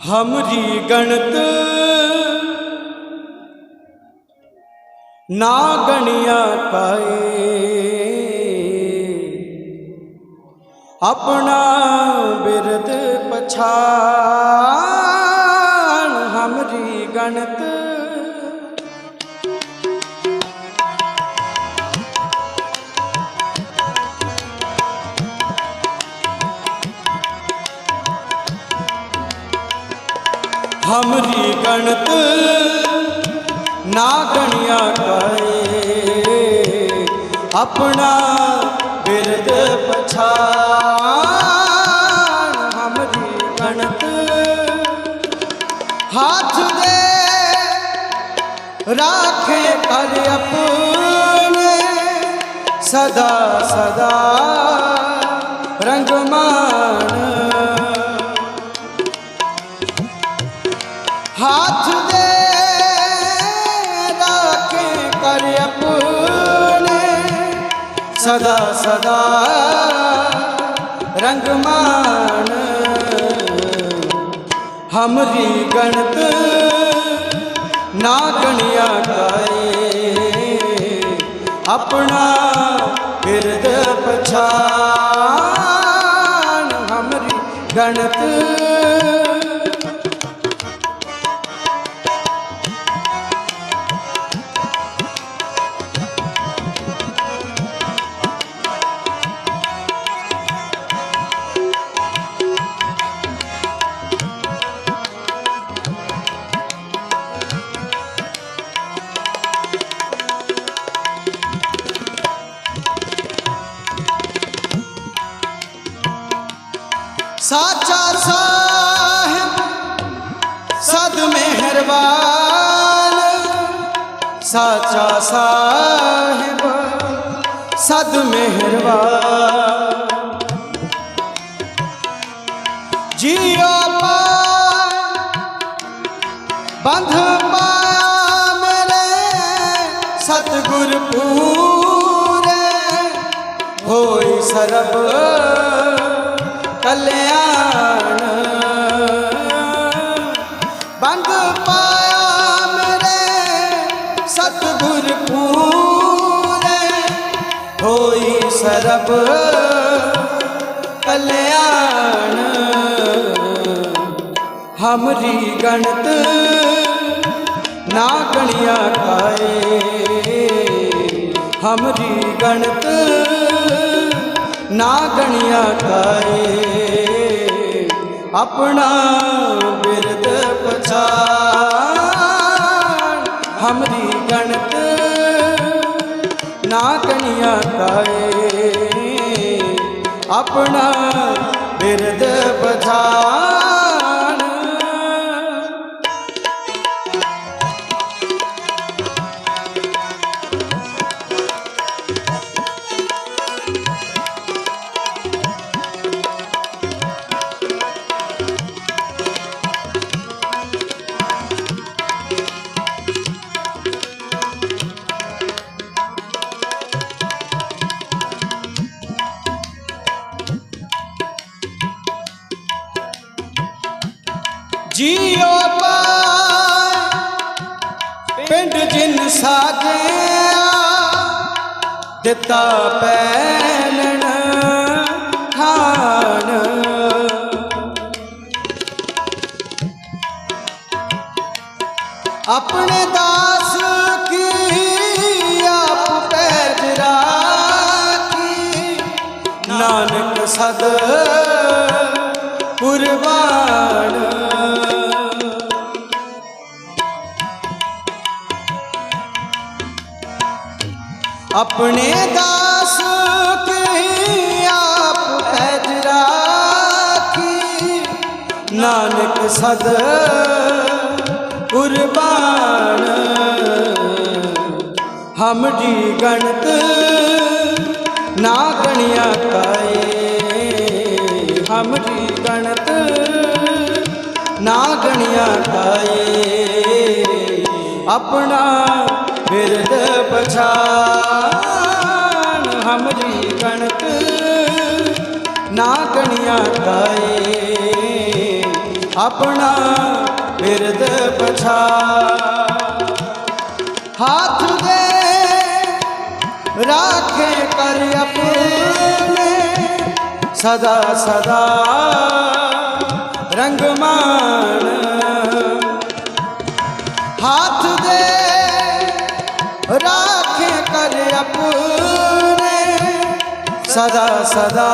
ਹਮਰੀ ਗਣਤ ਨਾ ਗਣਿਆ ਪਾਏ। ਆਪਣਾ ਬਿਰਦ ਪਛਾਣ ਹਮਰੀ ਗਣਤ ਹਮਰੀ ਗਣਤ ਨਾ ਗਣਿਆ ਕਾਏ ਆਪਣਾ ਬਿਰਦ ਪਛਾਣ ਹਮਰੀ ਗਣਤ ਹੱਥ ਦੇ ਰਾਖੇ ਕਰ ਆਪਣੇ। ਸਦਾ ਸਦਾ ਰੰਗ ਸਦਾ ਸਦਾ ਰੰਗਮਾਨ। ਹਮਰੀ ਗਣਤ ਨਾ ਗਣਿਆ ਕਾਏ ਆਪਣਾ ਹਿਰਦ ਪਛਾਨ। ਹਮਰੀ ਗਣਤ ਸਾਚਾ ਸਾਹਿਬ, ਸਦ ਮਿਹਰਬਾਨ। ਸਾਚਾ ਸਾਹਿਬ, ਸਦ ਮਿਹਰਬਾਨ। ਜੀਓ ਪਾ ਬੰਧ ਪਾਇਆ ਮੇਰੇ ਸਤਗੁਰ ਪੂਰੇ। ਹੋਈ ਸਰਬ ਕਲਿਆਣ। ਬੰਦ ਪਾਇਆ ਮੇਰੇ ਸਤਗੁਰ ਪੂਰੇ ਹੋਈ ਸਰਬ ਕਲਿਆਣ। ਨਾ ਗਣਿਆ ਕਾਏ ਹਮਰੀ ਗਣਤ ਨਾ ਗਣਿਆ ਕਰੇ ਆਪਣਾ ਬਿਰਦ ਪਛਾਣ। ਹਮਰੀ ਗਣਤ ਨਾ ਗਣਿਆ ਕਰੇ ਆਪਣਾ ਬਿਰਦ ਜੀਓ ਪਾਏ ਪਿੰਡ ਜਿਨ ਸਾਜਿਆ, ਦਿੱਤਾ ਪੈਣਨ ਖਾਨ। ਆਪਣੇ ਦਾਸ ਕੀ, ਆਪ ਪੈਜ ਰਾਖੀ ਨਾਨਕ ਸਦ ਕੁਰਬਾਨ ਆਪਣੇ ਦਾਸ ਕੀ ਆਪ ਪੈਜ ਰਾਖੀ। ਨਾਨਕ ਸਦ ਕੁਰਬਾਨ। ਹਮਜੀ ਗਣਤ ਨਾ ਗਣਿਆ ਕਾਏ ਹਮਜੀ ਗਣਤ ਨਾ ਗਣਿਆ ਕਾਏ ਆਪਣਾ ਬਿਰਦ ਪਛਾਨ ਹਮਰੀ ਗਣਤ ਨਾ ਗਣਿਆ ਗਾਏ ਆਪਣਾ ਬਿਰਦ ਪਛਾ ਹਾਥ ਦੇ ਰਾਖੇ ਕਰ ਆਪਣੇ, ਸਦਾ ਸਦਾ ਰੰਗਮਾਨ ਹਾਥ ਆਪਣੇ ਸਦਾ ਸਦਾ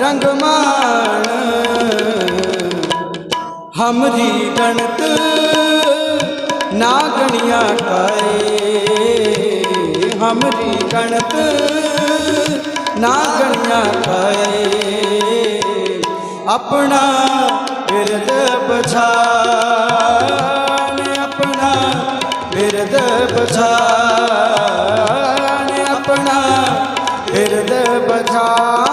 ਰੰਗਮਾਨ ਹਮਰੀ ਗਣਤ ਨਾ ਗਣਿਆ ਕਾਏ। ਹਮਰੀ ਗਣਤ ਨਾ ਗਣਿਆ ਕਾਏ। ਆਪਣਾ ਹਿਰਦੈ ਬਚਾਣ ਆਪਣਾ ਹਿਰਦ ਬਚਾਣ